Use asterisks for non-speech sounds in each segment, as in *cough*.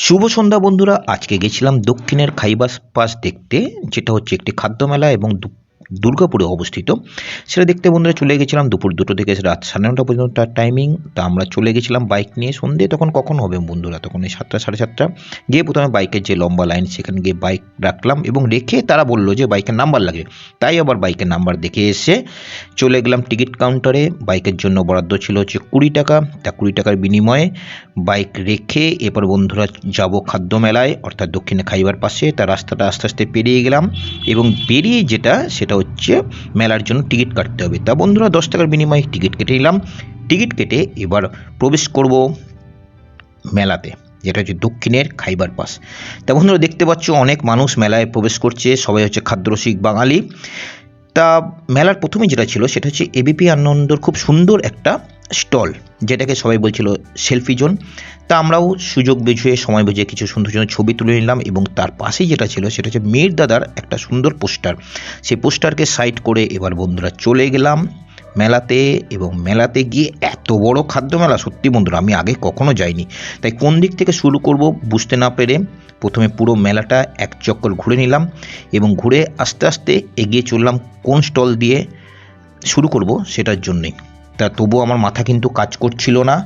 শুভ সন্ধ্যা বন্ধুরা। আজকে গেছিলাম দক্ষিণের খাইবাস পাস দেখতে, যেটা হচ্ছে একটি খাদ্য মেলা এবং দুর্গাপুরে অবস্থিত। সেটা দেখতে বন্ধুরা চলে গেছিলাম দুপুর দুটো থেকে রাত সাড়ে নটা পর্যন্ত তার টাইমিং তা আমরা চলে গেছিলাম বাইক নিয়ে। সন্ধে তখন কখন হবে বন্ধুরা? তখন এই সাতটা, সাড়ে সাতটা। গিয়ে প্রথমে বাইকের যে লম্বা লাইন সেখানে গিয়ে বাইক রাখলাম এবং রেখে তারা বলল যে বাইকের নাম্বার লাগে। তাই আবার বাইকের নাম্বার দেখে এসে চলে গেলাম টিকিট কাউন্টারে বাইকের জন্য বরাদ্দ ছিল হচ্ছে কুড়ি টাকা। তা কুড়ি টাকার বিনিময়ে বাইক রেখে এরপর বন্ধুরা যাব খাদ্য মেলায়, অর্থাৎ দক্ষিণে খাইবার পাশে। তার রাস্তাটা আস্তে আস্তে পেরিয়ে গেলাম এবং বেরিয়ে যেটা, সেটা হচ্ছে মেলার জন্য টিকিট কাটতে হবে। তা বন্ধুরা, দশ টাকার বিনিময়ে টিকিট কেটে নিলাম। টিকিট কেটে এবার প্রবেশ করব মেলাতে, যেটা হচ্ছে দক্ষিণের খাইবার পাস। তা বন্ধুরা, দেখতে পাচ্ছ অনেক মানুষ মেলায় প্রবেশ করছে, সবাই হচ্ছে খাদ্যরসিক বাঙালি। তা মেলার প্রথমে যেটা ছিল, সেটা হচ্ছে এবিপি আনন্দর খুব সুন্দর একটা স্টল, যেটাকে সবাই বলছিল সেলফি জোন। তা আমরাও সুযোগ বুঝিয়ে, সময় বুঝিয়ে কিছু সুন্দর সুন্দর ছবি তুলে নিলাম এবং তার পাশেই যেটা ছিল, সেটা হচ্ছে মীর দাদার একটা সুন্দর পোস্টার। সেই পোস্টারকে সাইড করে এবার বন্ধুরা চলে গেলাম মেলাতে এবং মেলাতে গিয়ে এত বড় খাদ্য মেলা, সত্যি বন্ধুরা, আমি আগে কখনো যাইনি। তাই কোন দিক থেকে শুরু করব বুঝতে না পেরে প্রথমে পুরো মেলাটা এক চক্কর ঘুরে নিলাম এবং ঘুরে আস্তে আস্তে এগিয়ে চললাম কোন স্টল দিয়ে শুরু করব সেটার জন্যেই। তা তবু আমার মাথা কিন্তু কাজ করছিল না।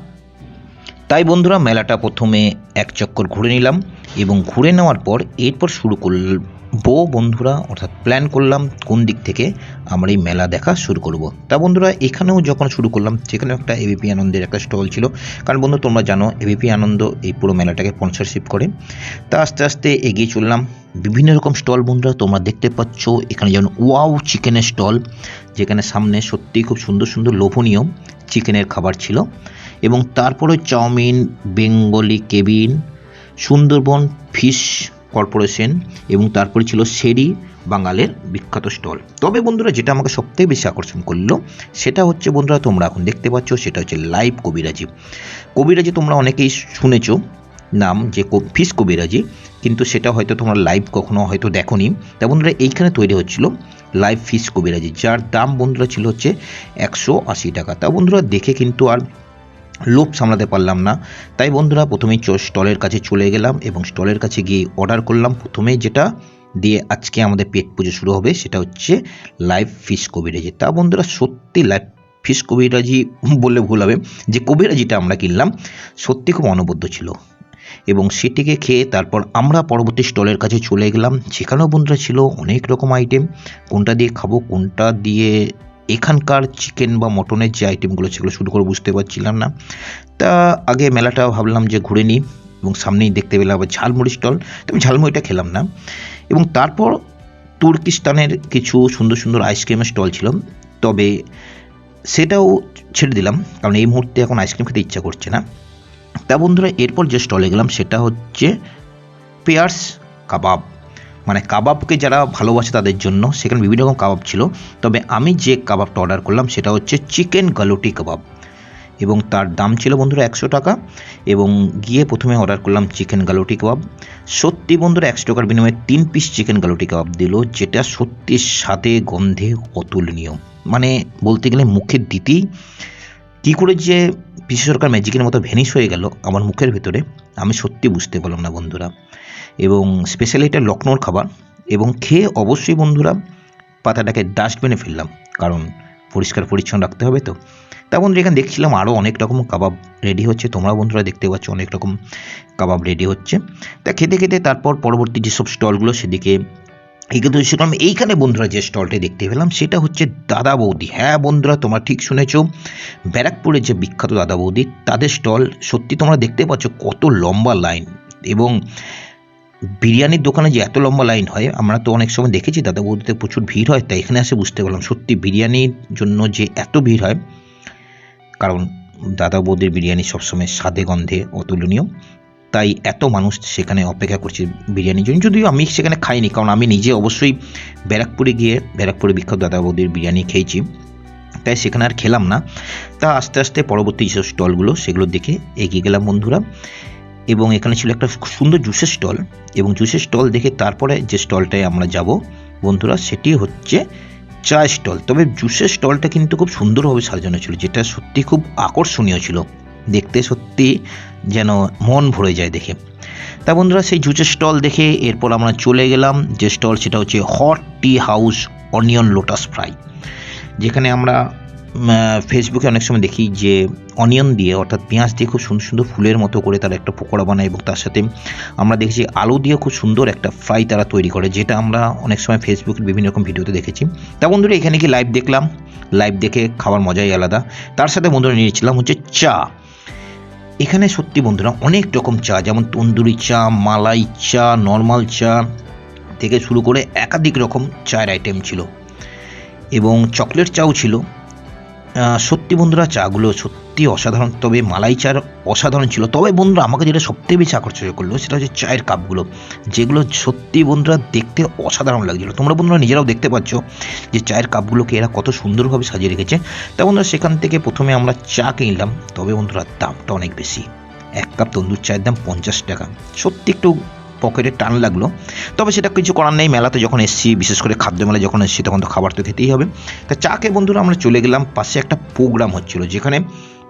তাই বন্ধুরা, মেলাটা প্রথমে এক চক্কর ঘুরে নিলাম এবং ঘুরে নেওয়ার পর এরপর শুরু করল বন্ধুরা, অর্থাৎ প্ল্যান করলাম কোন দিক থেকে আমরা এই মেলা দেখা শুরু করব। তা বন্ধুরা, এখানেও যখন শুরু করলাম সেখানেও একটা এবিপি আনন্দের একটা স্টল ছিল। কারণ বন্ধু, তোমরা জানো এবিপি আনন্দ এই পুরো মেলাটাকে স্পন্সরশিপ করে। তা আস্তে আস্তে এগিয়ে চললাম। বিভিন্ন রকম স্টল বন্ধুরা, তোমরা দেখতে পাচ্ছ, এখানে যেমন ওয়াও চিকেনের স্টল, যেখানে সামনে সত্যিই খুব সুন্দর সুন্দর লোভনীয় চিকেনের খাবার ছিল। এবং তারপরে chowmein, Bengali cabin, Sundarban fish corporation এবং তারপরে ছিল শেরি বাঙালের বিখ্যাত স্টল। তবে বন্ধুরা যেটা আমাকে সবথেকে বেশি আকর্ষণ করল, সেটা হচ্ছে বন্ধুরা তোমরা এখন দেখতে পাচ্ছ, সেটা হচ্ছে লাইভ কবিরাজি। কবিরাজি তোমরা অনেকেই শুনেছো নাম যে ফিশ কবিরাজি, কিন্তু সেটা হয়তো তোমরা লাইভ কখনো হয়তো দেখোনি। তা বন্ধুরা এইখানে তৈরি হচ্ছিল লাইভ ফিশ কবিরাজি, যার দাম বন্ধুরা ছিল হচ্ছে একশো আশি টাকা। তা বন্ধুরা দেখে কিন্তু আর লোভ সামলাতে পারলাম না। তাই বন্ধুরা প্রথমেই স্টলের কাছে চলে গেলাম এবং স্টলের কাছে গিয়ে অর্ডার করলাম। প্রথমেই যেটা দিয়ে আজকে আমাদের পেট পুজো শুরু হবে, সেটা হচ্ছে লাইভ ফিশ কবিরাজি। তা বন্ধুরা, সত্যি লাইভ ফিশ কবিরাজি বললে ভুল হবে, যে কবিরাজিটা আমরা কিনলাম, সত্যি খুব অনবদ্য ছিল। এবং সেটিকে খেয়ে তারপর আমরা পরবর্তী স্টলের কাছে চলে গেলাম, সেখানেও বন্ধুরা ছিল অনেক রকম আইটেম কোনটা দিয়ে খাব, কোনটা দিয়ে এখানকার চিকেন বা মটনের যে আইটেমগুলো সেগুলো শুরু করে বুঝতে পারছিলাম না। তা আগে মেলাটা ভাবলাম যে ঘুরে নিই, এবং সামনেই দেখতে পেলাম আবার ঝালমুড়ি স্টল তো আমি ঝালমুড়িটা খেলাম না। এবং তারপর তুর্কিস্তানের কিছু সুন্দর সুন্দর আইসক্রিমের স্টল ছিল। তবে সেটাও ছেড়ে দিলাম, কারণ এই মুহূর্তে এখন আইসক্রিম খেতে ইচ্ছা করছে না। তা বন্ধুরা, এরপর যে স্টলে গেলাম সেটা হচ্ছে পেয়ার্স কাবাব। মানে কাবাবকে যারা ভালোবাসে তাদের জন্য সেখানে বিভিন্ন রকম কাবাব ছিল। তবে আমি যে কাবাবটা অর্ডার করলাম সেটা হচ্ছে চিকেন গালুটি কাবাব। এবং তার দাম ছিল বন্ধুরা একশো টাকা এবং গিয়ে প্রথমে অর্ডার করলাম চিকেন গালুটি কাবাব সত্যি বন্ধুরা একশো টাকার বিনিময়ে তিন পিস চিকেন গালুটি কাবাব দিল, যেটা সত্যি স্বাদে, গন্ধে অতুলনীয়। মানে বলতে গেলে মুখে দিতেই কী করে যে পিসি সরকার ম্যাজিকের মতো ভ্যানিশ হয়ে গেল আমার মুখের ভেতরে, আমি সত্যি বুঝতে পারলাম না বন্ধুরা। এবং স্পেশালি এটা লখনৌর খাবার এবং খেয়ে অবশ্যই বন্ধুরা পাতাটাকে ডাস্টবিনে ফেললাম, কারণ পরিষ্কার পরিচ্ছন্ন রাখতে হবে তো। তা বন্ধুরা এখানে দেখছিলাম আরও অনেক রকম কাবাব রেডি হচ্ছে। তোমরা বন্ধুরা দেখতে পাচ্ছ অনেক রকম কাবাব রেডি হচ্ছে। তা খেতে খেতে তারপর পরবর্তী যেসব স্টলগুলো সেদিকে এগোতে সেরকম এইখানে বন্ধুরা যে স্টলটি দেখতে পেলাম, সেটা হচ্ছে দাদা বৌদি। হ্যাঁ বন্ধুরা, তোমরা ঠিক শুনেছ, ব্যারাকপুরের যে বিখ্যাত দাদা বৌদি, তাদের স্টল সত্যি তোমরা দেখতে পাচ্ছ কত লম্বা লাইন। এবং বিরিয়ানির দোকানে যে এত লম্বা লাইন হয়, আমরা তো অনেক সময় দেখেছি, দাদা বৌদিতে প্রচুর ভিড় হয়, তাই এখানে এসে বুঝতে পারলাম। সত্যি বিরিয়ানির জন্য যে এত ভিড় হয় কারণ দাদা বৌদির বিরিয়ানি সবসময় স্বাদে, গন্ধে অতুলনীয়। তাই এত মানুষ সেখানে অপেক্ষা করছে বিরিয়ানির জন্য। যদিও আমি সেখানে খাইনি, কারণ আমি নিজে অবশ্যই ব্যারাকপুরে গিয়ে ব্যারাকপুরে বিখ্যাত দাদা বৌদির বিরিয়ানি খেয়েছি। তাই সেখানে আর খেলাম না। তা আস্তে আস্তে পরবর্তী যেসব স্টলগুলো, সেগুলো দেখে এগিয়ে গেলাম বন্ধুরা। এবং এখানে ছিল একটা সুন্দর জুসের স্টল। এবং জুসের স্টল দেখে তারপরে যে স্টলটায় আমরা যাব বন্ধুরা, সেটি হচ্ছে চা স্টল। তবে জুসের স্টলটা কিন্তু খুব সুন্দরভাবে সাজানো ছিল, যেটা সত্যি খুব আকর্ষণীয় ছিল। দেখতে সত্যি যেন মন ভরে যায় দেখে। তা বন্ধুরা, সেই জুসের স্টল দেখে এরপর আমরা চলে গেলাম। যে স্টল সেটা হচ্ছে hot tea house onion lotus fry, যেখানে আমরা ফেসবুকে অনেক সময় দেখি যে অনিয়ন দিয়ে, অর্থাৎ পেঁয়াজ দিয়ে খুব সুন্দর সুন্দর ফুলের মতো করে তারা একটা পকোড়া বানায় এবং তার সাথে আমরা দেখেছি আলু দিয়ে খুব সুন্দর একটা ফ্রাই তারা তৈরি করে, যেটা আমরা অনেক সময় ফেসবুকের বিভিন্ন রকম ভিডিওতে দেখেছি। তা বন্ধুরা, এখানে কি লাইভ দেখলাম। লাইভ দেখে খাওয়ার মজাই আলাদা। তার সাথে বন্ধুরা নিয়েছিলাম হচ্ছে চা। এখানে সত্যি বন্ধুরা, অনেক রকম চা, যেমন তন্দুরি চা, মালাই চা নর্মাল চা থেকে শুরু করে একাধিক রকম চায়ের আইটেম ছিল। এবং চকলেট চাও ছিল। সত্যি বন্ধুরা, চাগুলো সত্যি অসাধারণ। তবে মালাই চার অসাধারণ ছিল। তবে বন্ধুরা, আমাকে যেটা সবথেকে বেশি আকর্ষণ করল, সেটা হচ্ছে চায়ের কাপগুলো। যেগুলো সত্যি বন্ধুরা দেখতে অসাধারণ লাগছিল। তোমরা বন্ধুরা নিজেরাও দেখতে পাচ্ছ যে চায়ের কাপগুলোকে এরা কত সুন্দরভাবে সাজিয়ে রেখেছে। তা বন্ধুরা, সেখান থেকে প্রথমে আমরা চা কিনলাম তবে বন্ধুরা, দামটা অনেক বেশি। এক কাপ তন্দুর চায়ের দাম পঞ্চাশ টাকা। সত্যি একটু পকেটে টান লাগল। তবে সেটা কিছু করার নেই, মেলাতে যখন এসেছি, বিশেষ করে খাদ্য মেলায় যখন এসেছি, তখন তো খাবার তো খেতেই হবে। তা চাকে বন্ধুরা আমরা চলে গেলাম, পাশে একটা প্রোগ্রাম হচ্ছিল, যেখানে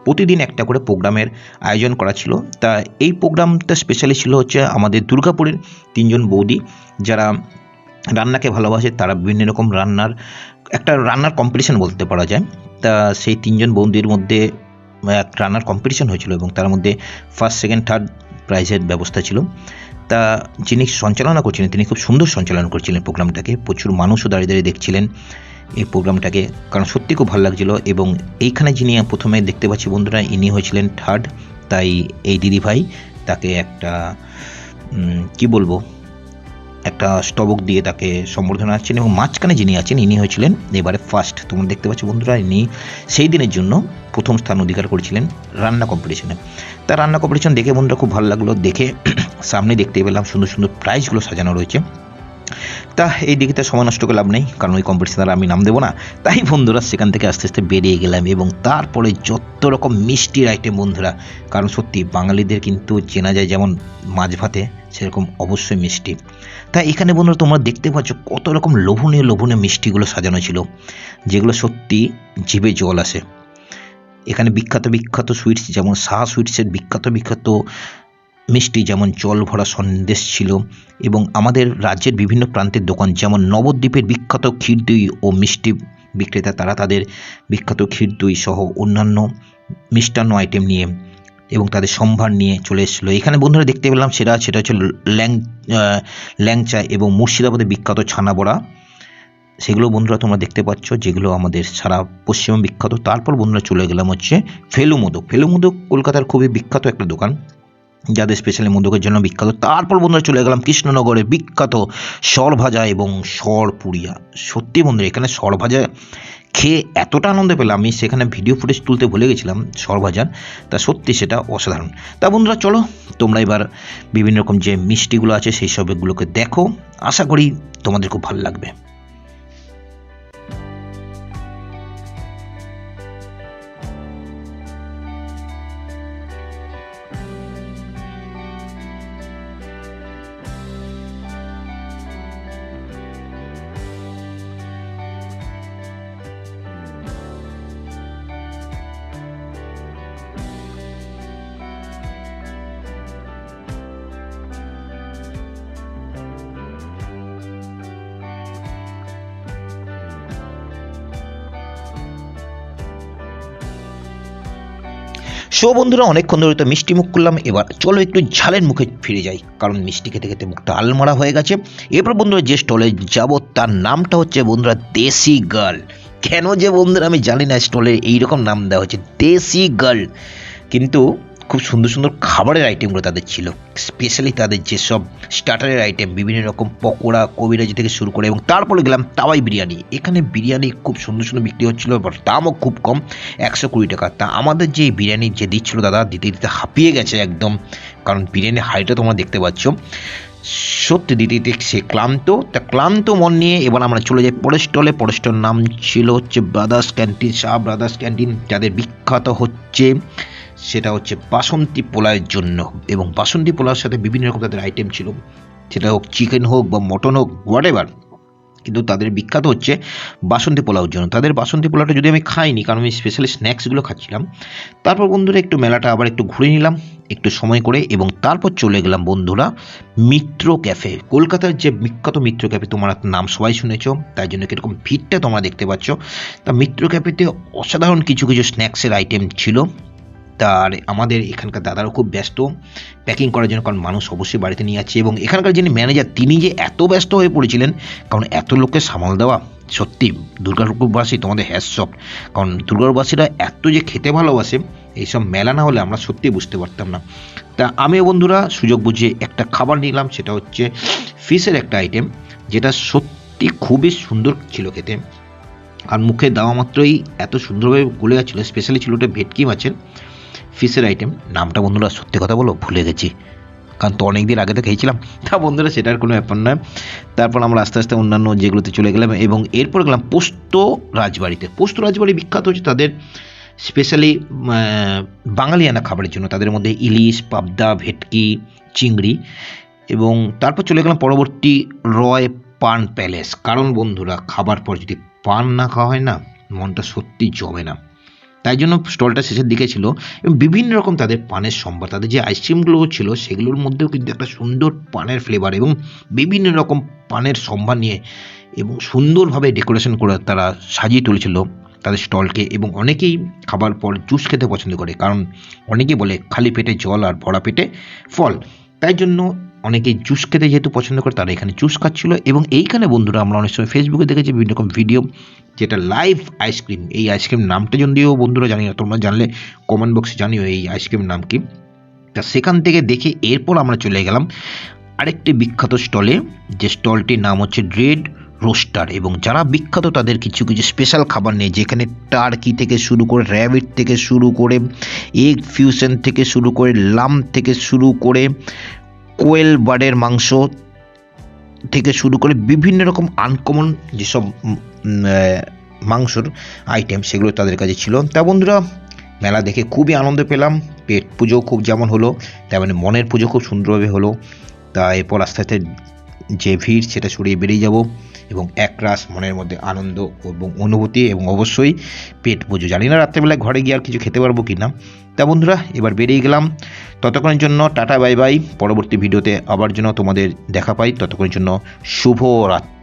প্রতিদিন একটা করে প্রোগ্রামের আয়োজন করা ছিল। তা এই প্রোগ্রামটা স্পেশালি ছিল হচ্ছে আমাদের দুর্গাপুরের তিনজন বৌদি, যারা রান্নাকে ভালোবাসে, তারা বিভিন্ন রকম রান্নার, একটা রান্নার কম্পিটিশন বলতে পারা যায়। তা সেই তিনজন বৌদির মধ্যে এক রান্নার কম্পিটিশন হয়েছিল এবং তার মধ্যে ফার্স্ট সেকেন্ড থার্ড প্রাইজের ব্যবস্থা ছিল। তা যিনি সঞ্চালনা করছিলেন, তিনি খুব সুন্দর সঞ্চালন করছিলেন প্রোগ্রামটাকে। প্রচুর মানুষও দাঁড়িয়ে দাঁড়িয়ে দেখছিলেন এই প্রোগ্রামটাকে, কারণ সত্যি খুব ভালো লাগছিল এবং এইখানে যিনি প্রথমে দেখতে পাচ্ছি বন্ধুরা, ইনি হয়েছিলেন থার্ড, তাই এই দিদিভাই তাকে একটা কি বলব, একটা স্টবক দিয়ে তাকে সম্বর্ধনা আছেন এবং মাঝখানে যিনি আছেন, ইনি হয়েছিলেন এবারে ফার্স্ট তোমরা দেখতে পাচ্ছ বন্ধুরা, ইনি সেই দিনের জন্য প্রথম স্থান অধিকার করেছিলেন রান্না কম্পিটিশনে তা রান্না কম্পিটিশন দেখে বন্ধুরা খুব ভালো লাগল, দেখে *clears throat* সামনে দেখতে পেলাম সুন্দর সুন্দর প্রাইজগুলো সাজানো রয়েছে। তা এই দিকে তো সময় নষ্ট করে লাভ নেই, কারণ ওই কম্পিটিশনে আমি নাম দেবো না। তাই বন্ধুরা সেখান থেকে আস্তে আস্তে বেরিয়ে গেলাম এবং তারপরে যত রকম মিষ্টির আইটেম বন্ধুরা, কারণ সত্যি বাঙালিদের কিন্তু চেনা যায় যেমন মাছ ভাতে, সেরকম অবশ্যই মিষ্টি। তাই এখানে বন্ধুরা তোমরা দেখতে পাচ্ছ কত রকম লোভনীয় লোভনীয় মিষ্টিগুলো সাজানো ছিল, যেগুলো সত্যি জিভে জল আসে। এখানে বিখ্যাত বিখ্যাত সুইটস যেমন শাহ সুইটসের বিখ্যাত বিখ্যাত মিষ্টি, যেমন জল ভরা সন্দেশ ছিল এবং আমাদের রাজ্যের বিভিন্ন প্রান্তের দোকান, যেমন নবদ্বীপের বিখ্যাত ক্ষীর দই ও মিষ্টি বিক্রেতা, তারা তাদের বিখ্যাত ক্ষীর দই সহ অন্যান্য মিষ্টান্ন আইটেম নিয়ে এবং তাদের সম্ভার নিয়ে চলে এসেছিল। এখানে বন্ধুরা দেখতে পেলাম সেটা সেটা হচ্ছে ল্যাং ল্যাংচা এবং মুর্শিদাবাদের বিখ্যাত ছানা বড়া। সেগুলো বন্ধুরা তোমরা দেখতে পাচ্ছ, যেগুলো আমাদের সারা পশ্চিমে বিখ্যাত। তারপর বন্ধুরা চলে গেলাম হচ্ছে ফেলু মোদক ফেলু মোদক কলকাতার খুবই বিখ্যাত একটা দোকান, যাদের স্পেশালি মোদকের জন্য বিখ্যাত। তারপর বন্ধুরা চলে গেলাম কৃষ্ণনগরে বিখ্যাত সর ভাজা এবং সর পুরিয়া সত্যি বন্ধুরা, এখানে সর ভাজা খেয়ে এতটা আনন্দ পেলাম, আমি সেখানে ভিডিও ফুটেজ তুলতে ভুলে গেছিলাম সর ভাজার তা সত্যি সেটা অসাধারণ। তা বন্ধুরা চলো, তোমরা এবার বিভিন্ন রকম যে মিষ্টিগুলো আছে, সেই সবগুলোকে দেখো। আশা করি তোমাদের খুব ভালো লাগবে। সো বন্ধুরা, অনেকক্ষণ ধরে তো মিষ্টি মুখ করলাম এবার চলো একটু ঝালের মুখে ফিরে যাই, কারণ মিষ্টি খেতে খেতে মুখটা আলমারা হয়ে গেছে। এরপর বন্ধুরা যে স্টলে যাব, তার নামটা হচ্ছে বন্ধুরা দেশি গার্ল। কেন যে বন্ধুরা আমি জানি না, স্টলে এইরকম নাম দেওয়া হচ্ছে দেশি গার্ল। কিন্তু খুব সুন্দর সুন্দর খাবারের আইটেমগুলো তাদের ছিল। স্পেশালি তাদের যেসব স্টার্টারের আইটেম বিভিন্ন রকম পকোড়া, কবিরাজি থেকে শুরু করে এবং তারপরে গেলাম তাওয়াই বিরিয়ানি। এখানে বিরিয়ানি খুব সুন্দর সুন্দর বিক্রি হচ্ছিল দামও খুব কম, একশো কুড়ি টাকা। তা আমাদের যে বিরিয়ানি যে দিচ্ছিল দাদা, দিতে দিতে হাঁপিয়ে গেছে একদম, কারণ বিরিয়ানির হাইটা তোমরা দেখতে পাচ্ছ। সত্যি দিতে দিতে সে ক্লান্ত, তা ক্লান্ত মন নিয়ে এবার আমরা চলে যাই পরের স্টলে নাম ছিল হচ্ছে brothers canteen Shah brothers canteen যাদের বিখ্যাত হচ্ছে সেটা হচ্ছে বাসন্তী পোলাওয়ের জন্য। এবং বাসন্তী পোলাওয়ের সাথে বিভিন্ন রকম তাদের আইটেম ছিল। সেটা হোক চিকেন হোক বা মটন হোক হোয়াট এভার কিন্তু তাদের বিখ্যাত হচ্ছে বাসন্তী পোলাওর জন্য। তাদের বাসন্তী পোলাওটা যদি আমি খাইনি, কারণ আমি স্পেশালি স্ন্যাক্সগুলো খাচ্ছিলাম, তারপর বন্ধুরা একটু মেলাটা আবার একটু ঘুরে নিলাম, একটু সময় করে, এবং তারপর চলে গেলাম বন্ধুরা মিত্র ক্যাফে। কলকাতার যে বিখ্যাত মিত্র ক্যাফে, তোমার নাম সবাই শুনেছো তাই জন্য কীরকম ভিড়টা তোমরা দেখতে পাচ্ছ। তা মিত্র ক্যাফেতে অসাধারণ কিছু কিছু স্ন্যাক্সের আইটেম ছিল। তার আমাদের এখানকার দাদারও খুব ব্যস্ত প্যাকিং করার জন্য, কারণ মানুষ অবশ্যই বাড়িতে নিয়ে যাচ্ছে এবং এখানকার যিনি ম্যানেজার তিনি যে এত ব্যস্ত হয়ে পড়েছিলেন, কারণ এত লোককে সামাল দেওয়া, সত্যি দুর্গাপুরবাসী তোমাদের হ্যাসপ কারণ দুর্গাপুরবাসীরা এত যে খেতে ভালোবাসে, এইসব মেলা না হলে আমরা সত্যি বুঝতে পারতাম না। তা আমিও বন্ধুরা, সুযোগ বুঝে একটা খাবার নিলাম, সেটা হচ্ছে ফিশের একটা আইটেম যেটা সত্যি খুবই সুন্দর ছিল খেতে। আর মুখে দেওয়া মাত্রই এত সুন্দরভাবে গলে যাচ্ছিল স্পেশালি ছিল ওটা ভেটকি মাছের। ফিশের আইটেম নামটা বন্ধুরা সত্যি কথা বলো, ভুলে গেছি। কারণ তো অনেক দিন আগে তো খেয়েছিলাম। তা বন্ধুরা সেটার কোনো ব্যাপার নয়। তারপর আমরা আস্তে আস্তে অন্যান্য যেগুলোতে চলে গেলাম এবং এরপর গেলাম পোস্ত রাজবাড়িতে। পোস্ত রাজবাড়ি বিখ্যাত হচ্ছে তাদের স্পেশালি বাঙালিয়ানা খাবারের জন্য। তাদের মধ্যে ইলিশ, পাবদা, ভেটকি, চিংড়ি এবং তারপর চলে গেলাম পরবর্তী রয় পান প্যালেস। কারণ বন্ধুরা, খাবার পর যদি পান না খাওয়া হয় না, মনটা সত্যি জমে না। তাই জন্য স্টলটা শেষের দিকে ছিল এবং বিভিন্ন রকম তাদের পানের সম্ভার, তাদের যে আইসক্রিমগুলো ছিল সেগুলোর মধ্যেও কিন্তু একটা সুন্দর পানের ফ্লেভার এবং বিভিন্ন রকম পানের সম্ভার নিয়ে এবং সুন্দরভাবে ডেকোরেশন করে তারা সাজিয়ে তুলেছিল তাদের স্টলকে এবং অনেকেই খাবার পর জুস খেতে পছন্দ করে। কারণ অনেকেই বলে, খালি পেটে জল আর ভরা পেটে ফল। তাই জন্য অনেকেই জুস খেতে যেহেতু পছন্দ করে, তারা এখানে জুস খাচ্ছিল এবং এইখানে বন্ধুরা আমরা অনেক সময় ফেসবুকে দেখেছি বিভিন্ন রকম ভিডিও যেটা লাইভ আইসক্রিম এই আইসক্রিম নামটা যদিও বন্ধুরা জানি না, তোমরা জানলে কমেন্ট বক্সে জানিও এই আইসক্রিম নাম কি। তা সেখান থেকে দেখে এরপর আমরা চলে গেলাম আরেকটি বিখ্যাত স্টলে যে স্টলটির নাম হচ্ছে রেড রোস্টার এবং যারা বিখ্যাত তাদের কিছু কিছু স্পেশাল খাবার নেই, যেখানে টার্কি থেকে শুরু করে র্যাবিট থেকে শুরু করে এগ ফিউশন থেকে শুরু করে লাম থেকে শুরু করে কোয়েল বার্ডের মাংস থেকে শুরু করে বিভিন্ন রকম আনকমন যেসব মাংসর আইটেম সেগুলো তাদের কাছে ছিল। তা বন্ধুরা, মেলা দেখে খুবই আনন্দ পেলাম। পেট পুজো খুব যেমন হলো, তেমনি মনের পুজো খুব সুন্দরভাবে হলো। তা এরপর আস্তে আস্তে যে ভিড়, সেটা সরিয়ে বেরিয়ে যাব এবং একরাশ মনের মধ্যে আনন্দ এবং অনুভূতি এবং অবশ্যই পেট পুজো। জানি না রাত্রেবেলায় ঘরে গিয়ে আর কিছু খেতে পারব কি না তা বন্ধুরা, এবার বেরিয়ে গেলাম। ততক্ষণের জন্য টাটা, বাই বাই। পরবর্তী ভিডিওতে আবার যেন তোমাদের দেখা পাই। ততক্ষণের জন্য শুভ রাত্রি